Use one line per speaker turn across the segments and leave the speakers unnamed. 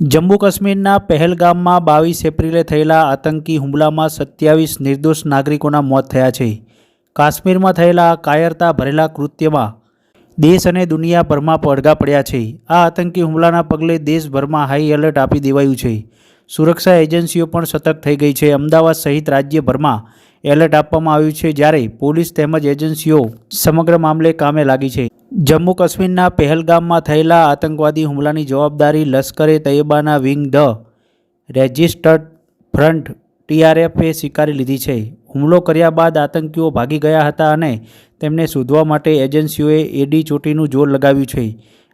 જમ્મુ કાશ્મીરના પહેલગામમાં બાવીસ એપ્રિલે થયેલા આતંકી હુમલામાં સત્યાવીસ નિર્દોષ નાગરિકોના મોત થયા છે. કાશ્મીરમાં થયેલા કાયરતા ભરેલા કૃત્યમાં દેશ અને દુનિયાભરમાં પડઘા પડ્યા છે. આ આતંકી હુમલાના પગલે દેશભરમાં હાઈ એલર્ટ આપી દેવાયું છે. સુરક્ષા એજન્સીઓ પણ સતર્ક થઈ ગઈ છે. અમદાવાદ સહિત રાજ્યભરમાં એલર્ટ આપવામાં આવ્યું છે, જ્યારે પોલીસ તેમજ એજન્સીઓ સમગ્ર મામલે કામે લાગી છે. જમ્મુ કાશ્મીરના પહેલગામમાં થયેલા આતંકવાદી હુમલાની જવાબદારી લશ્કરે તૈયબાના વિંગ ધ રેજિસ્ટર્ડ ફ્રન્ટ ટીઆરએફે સ્વીકારી લીધી છે. હુમલો કર્યા બાદ આતંકીઓ ભાગી ગયા હતા અને તેમને શોધવા માટે એજન્સીઓએ એડી ચોટીનું જોર લગાવ્યું છે.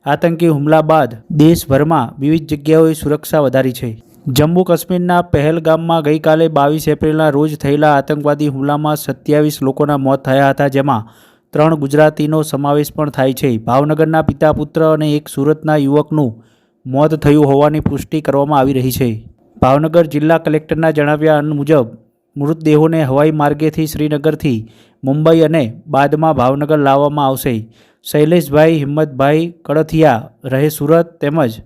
આતંકી હુમલા બાદ દેશભરમાં વિવિધ જગ્યાઓએ સુરક્ષા વધારી છે. જમ્મુ કાશ્મીરના પહેલગામમાં ગઈકાલે બાવીસ એપ્રિલના રોજ થયેલા આતંકવાદી હુમલામાં સત્યાવીસ લોકોના મોત થયા હતા, જેમાં ત્રણ ગુજરાતીનો સમાવેશ પણ થાય છે. ભાવનગરના પિતા પુત્ર અને એક સુરતના યુવકનું મોત થયું હોવાની પુષ્ટિ કરવામાં આવી રહી છે. ભાવનગર જિલ્લા કલેક્ટરના જણાવ્યા મુજબ, મૃતદેહોને હવાઈ માર્ગેથી શ્રીનગરથી મુંબઈ અને બાદમાં ભાવનગર લાવવામાં આવશે. શૈલેષભાઈ, હિંમતભાઈ કડથિયા રહે સુરત તેમજ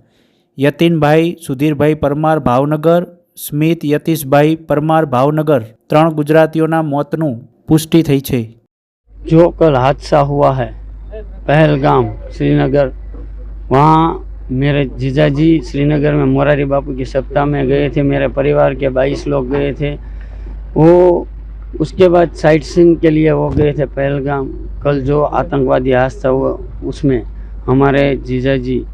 યતીનભાઈ, સુધીરભાઈ પરમાર ભાવનગર, સ્મિત યતીશભાઈ પરમાર ભાવનગર, ત્રણ ગુજરાતીઓના મોતનું પુષ્ટિ થઈ છે.
जो कल हादसा हुआ है, पहलगाम, श्रीनगर, वहाँ मेरे जीजा जी श्रीनगर में मोरारी बापू की सप्ताह में गए थे, मेरे परिवार के बाईस लोग गए थे। वो उसके बाद साइट सीइंग के लिए वो गए थे पहलगाम। कल जो आतंकवादी हादसा हुआ, उसमें हमारे जीजा जी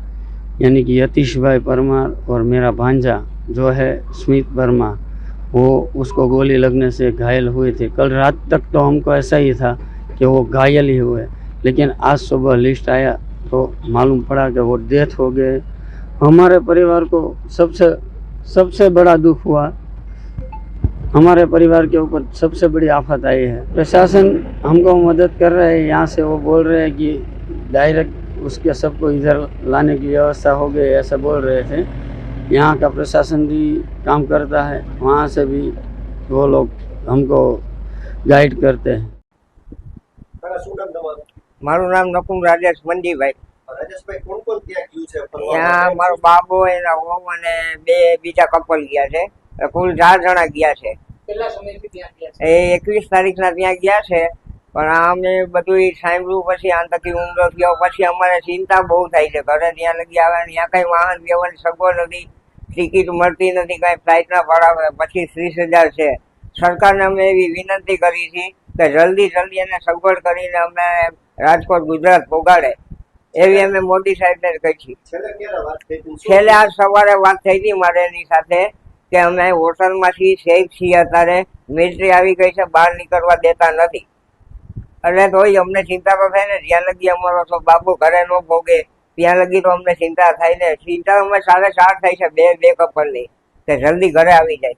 यानी कि यतीश भाई परमार और मेरा भांजा जो है, स्मित वर्मा, वो उसको गोली लगने से घायल हुए थे। कल रात तक तो हमको ऐसा ही था कि वो घायल ही हुए। लेकिन आज सुबह लिस्ट आया तो मालूम पड़ा कि वो डेथ हो गए। हमारे परिवार को सबसे सबसे बड़ा दुख हुआ। हमारे परिवार के ऊपर सबसे बड़ी आफत आई है। प्रशासन हमको मदद कर रहे हैं। यहाँ से वो बोल रहे हैं कि डायरेक्ट उसके सबको इधर लाने की व्यवस्था हो गई, ऐसा बोल रहे थे। यहाँ का प्रशासन भी काम करता है। वहाँ से भी वो लोग हमको गाइड करते हैं।
મારું નામ નકુમ રાજેશ મંજીભાઈ
રાજેશભાઈ કોણ કોણ ત્યાં?
મારો બાબો એના ઓમ અને બે બીજા કપલ ગયા છે. કુલ ચાર જણા ગયા છે. એ એકવીસ તારીખના ત્યાં ગયા છે. પણ અમે બધું સાંભળ્યું પછી આંતકી હુમલો થયો. પછી અમારે ચિંતા બહુ થાય છે. ઘરે ત્યાં લગી આવે ત્યાં કઈ વાહન વ્યવહારની સગવડ નથી. ટિકિટ મળતી નથી કઈ ફ્લાઇટના ભાડા પછી ત્રીસ હજાર છે. સરકારને અમે એવી વિનંતી કરી છે કે જલ્દી જલ્દી એને સગવડ કરીને અમે રાજકોટ ગુજરાત પોગાડે એવી અમે મોદી સાહેબને કહી
છીએ.
છેલ્લે આજ સવારે વાત થઈ હતી મારે એની સાથે કે અમે હોટલમાંથી સેફ છીએ અત્યારે. મિલિટરી આવી ગઈ છે બહાર નીકળવા દેતા નથી. એટલે તોય અમને ચિંતા તો થાય ને જ્યાં લગી અમારો તો બાબુ ઘરે ન ભોગે ત્યાં લગી તો અમને ચિંતા થાય ને. ચિંતા અમે સાડા ચાર થાય છે બે બે કપલની કે જલ્દી ઘરે આવી જાય.